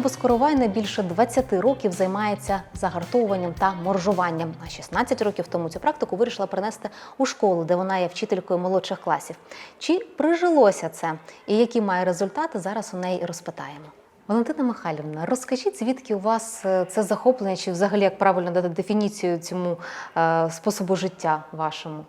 Валентина Боскоровайна більше 20 років займається загартовуванням та моржуванням. А 16 років тому цю практику вирішила принести у школу, де вона є вчителькою молодших класів. Чи прижилося це і які має результати, зараз у неї розпитаємо. Валентина Михайлівна, розкажіть, звідки у вас е, це захоплення, чи взагалі як правильно дати дефініцію цьому е, способу життя вашому?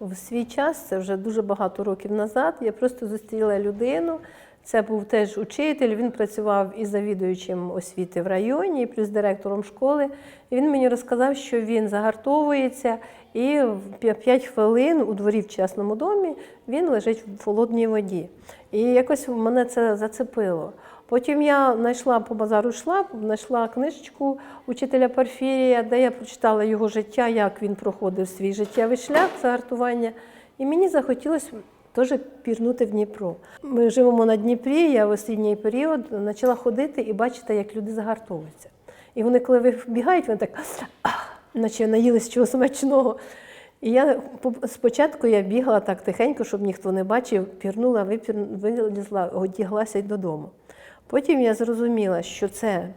В свій час, це вже дуже багато років назад, я просто зустріла людину. Це був теж учитель, він працював і завідуючим освіти в районі, і плюс директором школи. І він мені розказав, що він загартовується, і в 5 хвилин у дворі в частному домі він лежить в холодній воді. І якось мене це зацепило. Потім я знайшла по базару йшла, знайшла книжечку учителя Порфірія, де я прочитала його життя, як він проходив свій життєвий шлях загартування. І мені захотілося теж пірнути в Дніпро. Ми живемо на Дніпрі, я в осінній період почала ходити і бачити, як люди загартовуються. І вони, коли вибігають, вони так, «Ах», наче наїлись чогось смачного. І я спочатку я бігала так тихенько, щоб ніхто не бачив, пірнула, випір, вилізла, одяглася й додому. Потім я зрозуміла, що це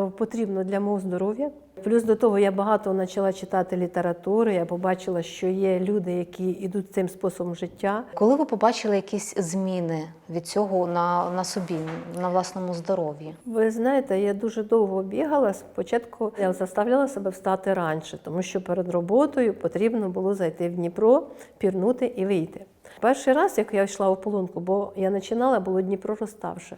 потрібно для мого здоров'я. Плюс до того я багато почала читати літератури, я побачила, що є люди, які йдуть цим способом життя. Коли ви побачили якісь зміни від цього на, на собі, на власному здоров'ї? Ви знаєте, я дуже довго бігала. Спочатку я заставляла себе встати раніше, тому що перед роботою потрібно було зайти в Дніпро, пірнути і вийти. Перший раз, як я йшла у полонку, бо я починала, було Дніпро розставше.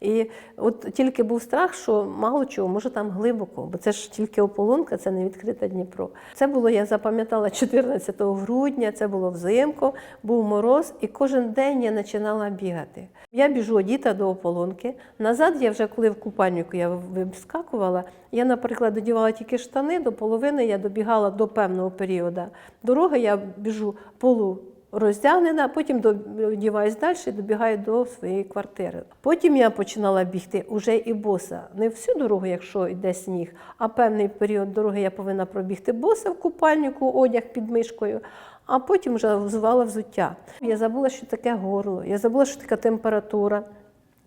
І от тільки був страх, що мало чого, може там глибоко, бо це ж тільки ополонка, це не відкрите Дніпро. Це було, я запам'ятала 14 грудня, це було взимку, був мороз, і кожен день я починала бігати. Я біжу одіта до ополонки. Назад я вже коли в купальнику я вискакувала, я, наприклад, додівала тільки штани, до половини я добігала до певного періоду. Дороги я біжу полу роздягнена, потім одіваюсь далі добігаю до своєї квартири. Потім я починала бігти уже і боса. Не всю дорогу, якщо йде сніг, а певний період дороги я повинна пробігти боса в купальнику, одяг під мишкою, а потім вже взувала взуття. Я забула, що таке горло, я забула, що така температура.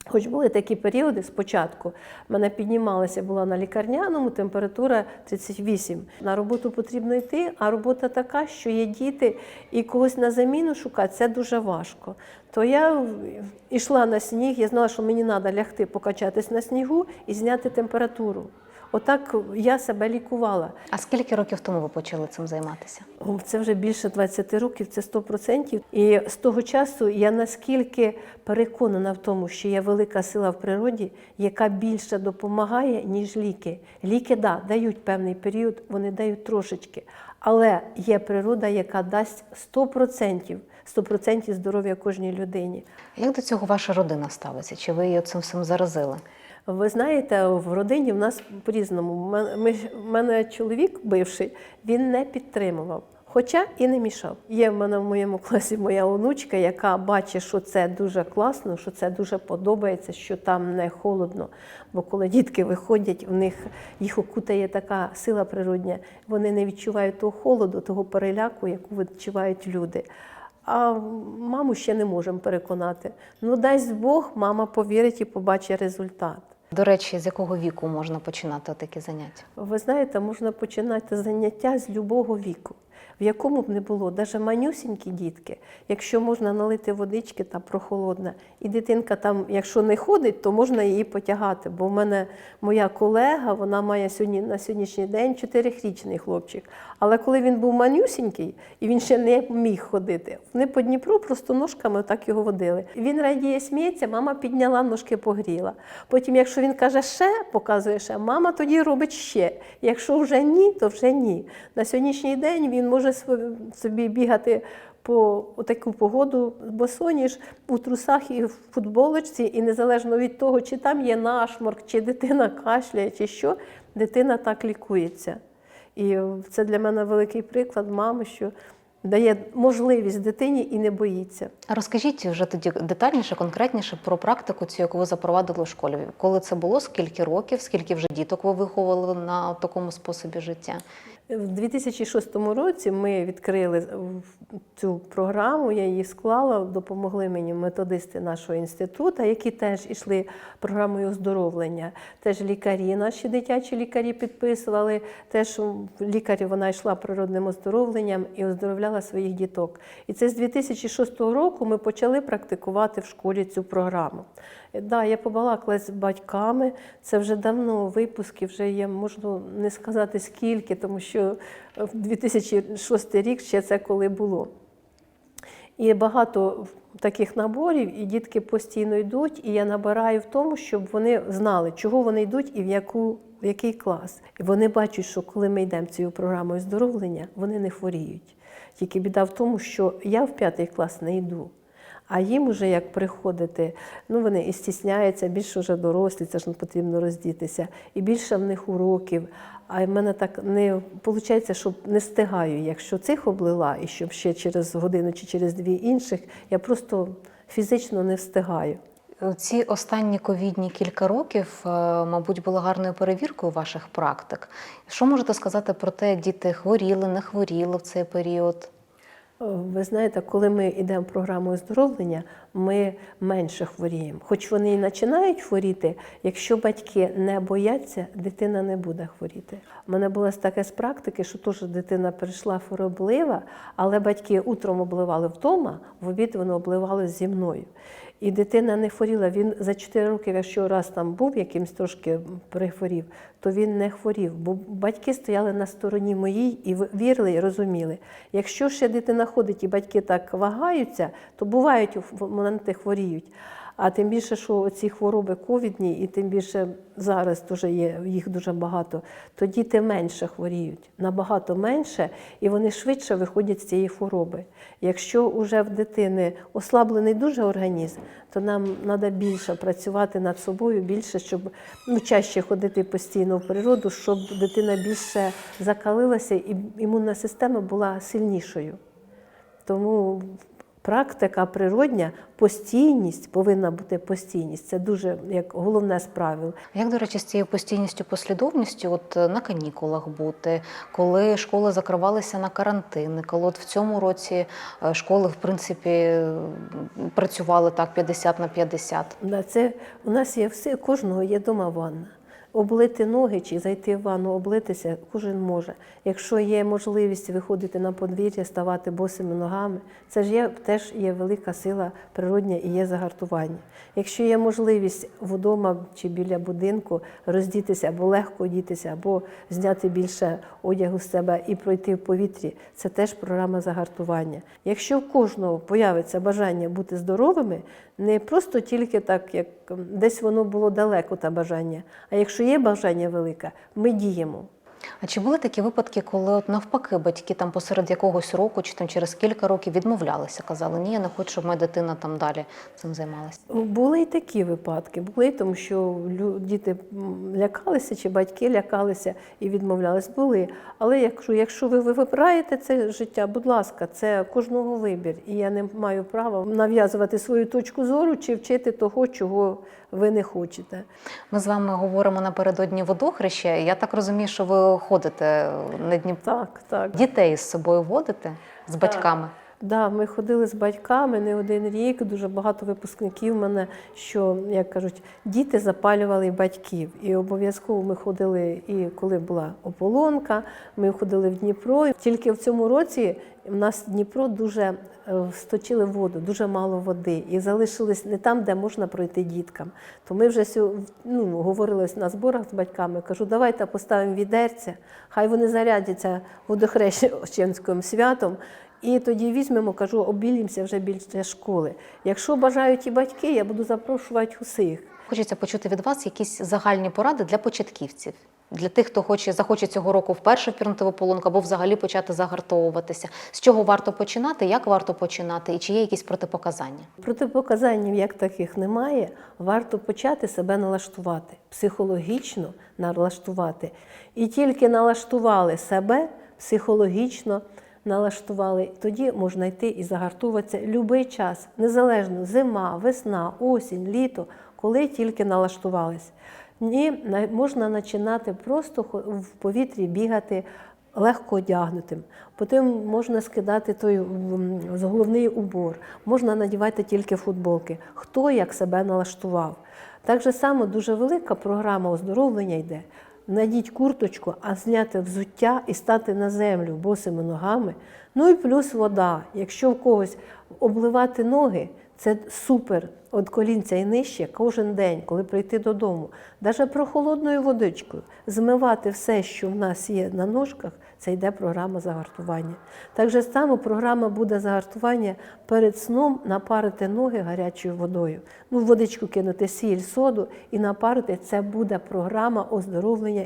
Хоч були такі періоди спочатку, мене піднімалася, була на лікарняному, температура 38. На роботу потрібно йти, а робота така, що є діти, і когось на заміну шукати це дуже важко. То я йшла на сніг, я знала, що мені треба лягти, покачатись на снігу і зняти температуру. Отак я себе лікувала. А скільки років тому ви почали цим займатися? Це вже більше 20 років, це 100%. І з того часу я наскільки переконана в тому, що є велика сила в природі, яка більше допомагає, ніж ліки. Ліки, да, дають певний період, вони дають трошечки. Але є природа, яка дасть 100%, 100% здоров'я кожній людині. Як до цього ваша родина ставиться? Чи ви її цим всім заразили? Ви знаєте, в родині в нас по-різному. У мене- чоловік бивший, він не підтримував. Хоча і не мішав. Є в мене в моєму класі моя онучка, яка бачить, що це дуже класно, що це дуже подобається, що там не холодно. Бо коли дітки виходять, в них їх окутає така сила природня, вони не відчувають того холоду, того переляку, яку відчувають люди. А маму ще не можемо переконати. Ну, дасть Бог, мама повірить і побачить результат. До речі, з якого віку можна починати такі заняття? Ви знаєте, можна починати заняття з любого віку, в якому б не було, навіть манюсінькі дітки, якщо можна налити водички там прохолодна, і дитинка там, якщо не ходить, то можна її потягати. Бо в мене моя колега, вона має сьогодні на сьогоднішній день чотирихрічний хлопчик. Але коли він був манюсінький і він ще не міг ходити, вони по Дніпру просто ножками так його водили. Він радіє, сміється, мама підняла ножки, погріла. Потім, якщо він каже ще, показує ще, мама тоді робить ще. Якщо вже ні, то вже ні. На сьогоднішній день він може сво- собі бігати по таку погоду босоніж у трусах і в футболочці, і незалежно від того, чи там є нашморк, чи дитина кашляє, чи що, дитина так лікується. І це для мене великий приклад мами, що дає можливість дитині і не боїться. А Розкажіть вже тоді детальніше, конкретніше про практику, цю, яку ви запровадили у школі. Коли це було, скільки років, скільки вже діток ви виховували на такому способі життя? В 2006 році ми відкрили цю програму, я її склала, допомогли мені методисти нашого інституту, які теж йшли програмою оздоровлення. Теж лікарі, наші дитячі лікарі підписували. Теж лікарі вона йшла природним оздоровленням і оздоровляла своїх діток. І це з 2006 року ми почали практикувати в школі цю програму. Е, Да, я побалакала з батьками. Це вже давно випуски, вже є, можна не сказати скільки, тому що в 2006 рік ще це коли було. І багато таких наборів, і дітки постійно йдуть, і я набираю в тому, щоб вони знали, чого вони йдуть і в, яку, в який клас. І вони бачать, що коли ми йдемо цією програмою оздоровлення, вони не хворіють. Тільки біда в тому, що я в п'ятий клас не йду. А їм вже як приходити, ну вони і стісняються, більше вже дорослі, це ж не потрібно роздітися, і більше в них уроків. А в мене так не виходить, що не встигаю, якщо цих облила, і щоб ще через годину чи через дві інших, я просто фізично не встигаю. Ці останні ковідні кілька років, е, мабуть, були гарною перевіркою ваших практик. Що можете сказати про те, як діти хворіли, не хворіли в цей період? Ви знаєте, коли ми йдемо в програму оздоровлення, ми менше хворіємо. Хоч вони і починають хворіти, якщо батьки не бояться, дитина не буде хворіти. У мене було таке з практики, що теж дитина прийшла хвороблива, але батьки утром обливали вдома, в обід вони обливали зі мною. І дитина не хворіла. Він за 4 роки, якщо раз там був якимсь трошки прихворів, то він не хворів. Бо батьки стояли на стороні моїй і вірили і розуміли. Якщо ще дитина ходить і батьки так вагаються, то бувають моменти хворіють. А тим більше, що ці хвороби ковідні, і тим більше зараз дуже є їх дуже багато, то діти менше хворіють, набагато менше, і вони швидше виходять з цієї хвороби. Якщо вже в дитини ослаблений дуже організм, то нам треба більше працювати над собою, більше, щоб ну, чаще ходити постійно в природу, щоб дитина більше закалилася і імунна система була сильнішою. Тому практика природня, постійність повинна бути постійність. Це дуже як головне з правил. Як, до речі, з цією постійністю, послідовністю, от е, на канікулах бути, коли школи закривалися на карантини, коли от в цьому році е, школи, в принципі, працювали так 50 на 50. Да, Це у нас є все, кожного є дома ванна. Облити ноги чи зайти в ванну, облитися кожен може. Якщо є можливість виходити на подвір'я, ставати босими ногами, це ж є, теж є велика сила природня і є загартування. Якщо є можливість вдома чи біля будинку роздітися або легко одітися, або зняти більше одягу з себе і пройти в повітрі, це теж програма загартування. Якщо в кожного появиться бажання бути здоровими, не просто тільки так, як десь воно було далеко, та бажання, а якщо є бажання велике, ми діємо. А чи були такі випадки, коли от навпаки батьки там посеред якогось року чи там через кілька років відмовлялися, казали, ні, я не хочу, щоб моя дитина там далі цим займалася? Були і такі випадки, були, тому що діти лякалися чи батьки лякалися і відмовлялись. Були. Але якщо, якщо ви ви вибираєте це життя, будь ласка, це кожного вибір. І я не маю права нав'язувати свою точку зору чи вчити того, чого ви не хочете. Ми з вами говоримо напередодні водохреща. Я так розумію, що ви ходите на Дніпро. Так, так. Дітей з собою водите з батьками. Да, ми ходили з батьками не один рік. Дуже багато випускників мене, що як кажуть, діти запалювали батьків. І обов'язково ми ходили, і коли була ополонка, ми ходили в Дніпро. Тільки в цьому році в нас Дніпро дуже е, сточили воду, дуже мало води, і залишились не там, де можна пройти діткам. То ми вже ну, говорили на зборах з батьками. Кажу, давайте поставимо відерця, хай вони зарядяться водохрещенським святом. І тоді візьмемо, кажу, обілімося вже більше школи. Якщо бажають і батьки, я буду запрошувати усіх. Хочеться почути від вас якісь загальні поради для початківців, для тих, хто хоче захоче цього року вперше впірнути в ополонку або взагалі почати загартовуватися. З чого варто починати, як варто починати, і чи є якісь протипоказання? Протипоказань як таких немає. Варто почати себе налаштувати, психологічно налаштувати. І тільки налаштували себе психологічно. Налаштували, тоді можна йти і загартуватися будь-який час, незалежно зима, весна, осінь, літо, коли тільки налаштувались. Ні, можна починати просто в повітрі бігати, легко одягнутим. Потім можна скидати той головний убор, можна надівати тільки футболки. Хто як себе налаштував. Так же само дуже велика програма оздоровлення йде. Надіть курточку, а зняти взуття і стати на землю босими ногами. Ну і плюс вода. Якщо в когось обливати ноги, це супер від колінця і нижче кожен день, коли прийти додому. Навіть прохолодною водичкою змивати все, що в нас є на ножках, це йде програма загартування. Так же само програма буде загартування перед сном напарити ноги гарячою водою. Ну, водичку кинути сіль, соду і напарити. Це буде програма оздоровлення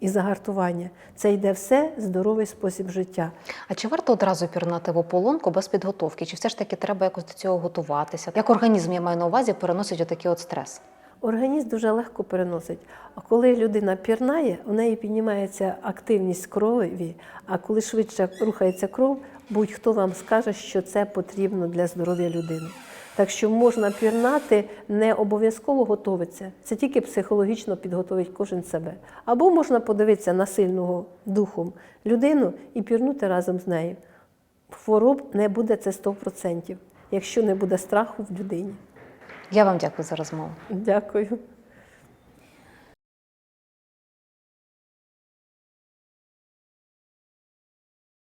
і загартування. Це йде все здоровий спосіб життя. А чи варто одразу пірнати в ополонку без підготовки? Чи все ж таки треба якось до цього готуватися? Як організм я маю на увазі переносить отакий от стрес? Організм дуже легко переносить. А коли людина пірнає, у неї піднімається активність крові, а коли швидше рухається кров, будь-хто вам скаже, що це потрібно для здоров'я людини. Так що можна пірнати, не обов'язково готуватися. Це тільки психологічно підготовить кожен себе. Або можна подивитися на сильного духом людину і пірнути разом з нею. Хвороб не буде це 100%, якщо не буде страху в людині. Я вам дякую за розмову. Дякую.